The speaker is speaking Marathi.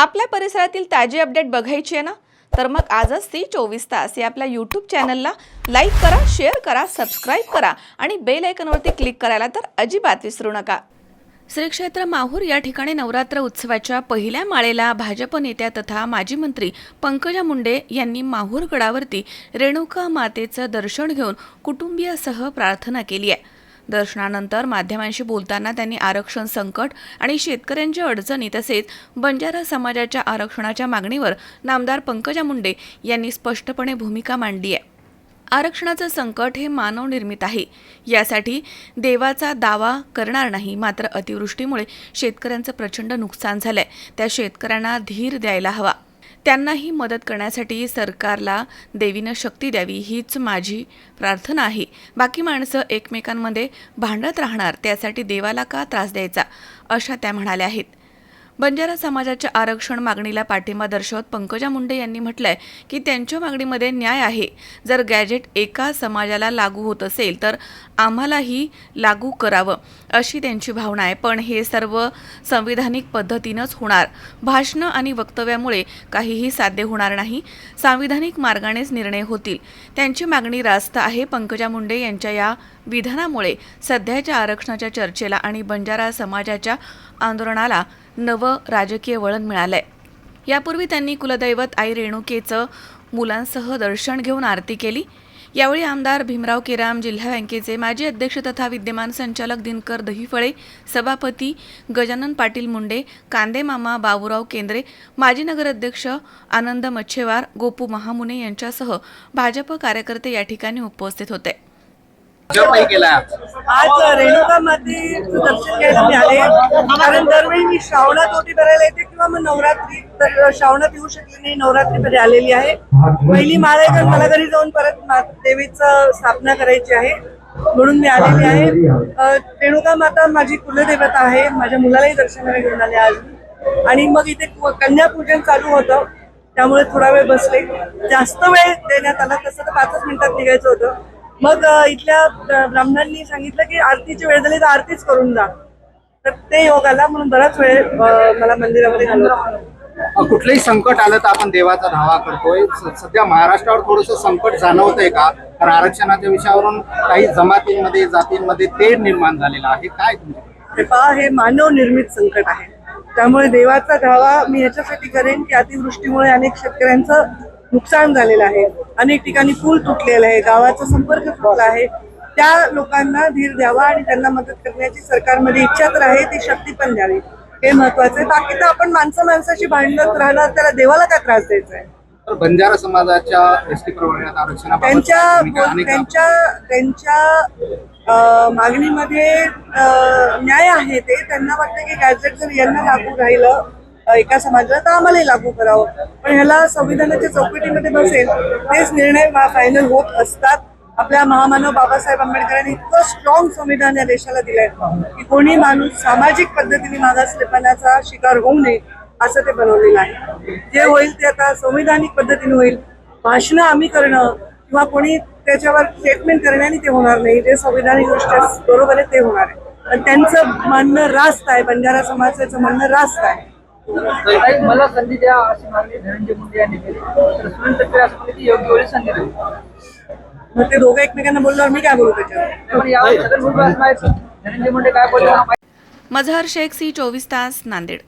आपल्या परिसरातील ताजी अपडेट बघायची आहे ना? तर मग आजच ती चोवीस तास या आपल्या यूट्यूब चॅनलला लाईक करा शेअर करा सबस्क्राईब करा आणि बेल आयकनवरती क्लिक करायला तर अजिबात विसरू नका. श्री क्षेत्र माहूर या ठिकाणी नवरात्र उत्सवाच्या पहिल्या माळेला भाजप नेत्या तथा माजी मंत्री पंकजा मुंडे यांनी माहूर गडावरती रेणुका मातेचं दर्शन घेऊन कुटुंबियासह प्रार्थना केली आहे. दर्शनानंतर माध्यमांशी बोलताना त्यांनी आरक्षण संकट आणि शेतकऱ्यांच्या अडचणी तसेच बंजारा समाजाच्या आरक्षणाच्या मागणीवर नामदार पंकजा मुंडे यांनी स्पष्टपणे भूमिका मांडली आहे. आरक्षणाचं संकट हे मानवनिर्मित आहे. यासाठी देवाचा दावा करणार नाही मात्र अतिवृष्टीमुळे शेतकऱ्यांचं प्रचंड नुकसान झालंय. त्या शेतकऱ्यांना धीर द्यायला हवा. त्यांनाही मदत करण्यासाठी सरकारला देवीनं शक्ती द्यावी हीच माझी प्रार्थना आहे. बाकी माणसं एकमेकांमध्ये भांडत राहणार त्यासाठी देवाला का त्रास द्यायचा? अशा त्या म्हणाल्या आहेत. बंजारा समाजाच्या आरक्षण मागणीला पाठिंबा दर्शवत पंकजा मुंडे यांनी म्हटलंय की त्यांच्या मागणीमध्ये न्याय आहे. जर गॅजेट एका समाजाला लागू होत असेल तर आम्हालाही लागू करावं अशी त्यांची भावना आहे. पण हे सर्व संविधानिक पद्धतीनंच होणार. भाषणं आणि वक्तव्यामुळे काहीही साध्य होणार नाही. सांविधानिक मार्गानेच निर्णय होतील. त्यांची मागणी रास्त आहे. पंकजा मुंडे यांच्या या विधानामुळे सध्याच्या आरक्षणाच्या चर्चेला आणि बंजारा समाजाच्या आंदोलनाला नवं राजकीय वळण मिळालं आहे यापूर्वी त्यांनी कुलदैवत आई रेणुकेचं मुलांसह दर्शन घेऊन आरती केली. यावेळी आमदार भीमराव केराम जिल्हा बँकेचे माजी अध्यक्ष तथा विद्यमान संचालक दिनकर दहिफळे सभापती गजानन पाटील मुंडे कांदेमामा बाबूराव केंद्रे माजी नगराध्यक्ष आनंद मच्छेवार गोपू महामुने यांच्यासह भाजप कार्यकर्ते या ठिकाणी उपस्थित होते. भाजपही केला आज. रेणुका मातेचं दर्शन घ्यायला मिळाले कारण दरवेळी मी श्रावणात ओटी भरायला येते किंवा मग नवरात्री तर श्रावणात येऊ शकले नाही नवरात्रीमध्ये आलेली आहे. पहिली माळ आहे तर मला घरी जाऊन परत मा- देवीचं स्थापना करायची आहे म्हणून मी आलेली आहे. रेणुका माता माझी कुलदेवता आहे माझ्या मुलालाही दर्शनाला घेऊन आले आज. आणि मग इथे कन्यापूजन चालू होतं त्यामुळे थोडा वेळ बसले. जास्त वेळ देण्यात आला तसं तर पाचच मिनिटात निघायचं होतं. मग इथल्या ब्र- ब्राह्मणांनी सांगितलं की आरतीची वेळ झाली तर आरतीच करून जा. तर ते योग आला म्हणून बराच वेळ मला मंदिरामध्ये घालवला. कुठलंही संकट आलं तर आपण देवाचा धावा करतोय. सध्या महाराष्ट्रावर थोडस संकट जाणवतंय का? कारण आरक्षणाच्या विषयावरून काही जमातींमध्ये जातींमध्ये तेढ निर्माण झालेला आहे. काय हे पहा हे मानव निर्मित संकट आहे. त्यामुळे देवाचा धावा मी याच्यासाठी करेन की अतिवृष्टीमुळे अनेक शेतकऱ्यांचं नुकसान झालेलं आहे. अनेक ठिकाणी पूल तुटलेला आहे. गावाचा संपर्क तुटला आहे. त्या लोकांना धीर द्यावा आणि त्यांना मदत करण्याची सरकारमध्ये इच्छा तर आहे ती शक्ती पण द्यावी. हे महत्वाचं आहे. बाकी तर आपण माणसं माणसाची भांडणत राहणार त्याला देवाला काय त्रास द्यायचा आहे? तर बंजारा समाजाच्या प्रवर्गात त्यांच्या त्यांच्या त्यांच्या मागणीमध्ये न्याय आहे ते. त्यांना वाटतं की गॅजेट जर यांना लागू राहिलं एका समाजाला तर आम्हालाही लागू करावं. पण ह्याला संविधानाच्या चौकटीमध्ये बसेल तेच निर्णय फायनल होत असतात. आपल्या महामानव बाबासाहेब आंबेडकरांनी इतकं स्ट्रॉंग संविधान या देशाला दिलंय की कोणी माणूस सामाजिक पद्धतीने मागासलेपणाचा शिकार होऊ नये असं ते बनवलेलं आहे. जे होईल ते आता संविधानिक पद्धतीने होईल. भाषणं आम्ही करणं किंवा कोणी त्याच्यावर स्टेटमेंट करण्याने ते होणार नाही. जे संविधानिक दृष्ट्या बरोबर आहे ते होणार आहे. पण त्यांचं म्हणणं रास्त आहे. बंजारा समाजाचं म्हणणं रास्त आहे. मला संधी द्या अशी मागणी धनंजय मुंडे यांनी केली. तर सुनील तटकरे असं म्हणले की योग्य वेळी संधी देऊ. मग ते दोघं एकमेकांना बोलल्यावर मी काय बोलू त्याच्यावर? पण यावर छगन भुजबळ असं माहिती धनंजय मुंडे काय बोलले? मझहर शेख सी चोवीस तास नांदेड.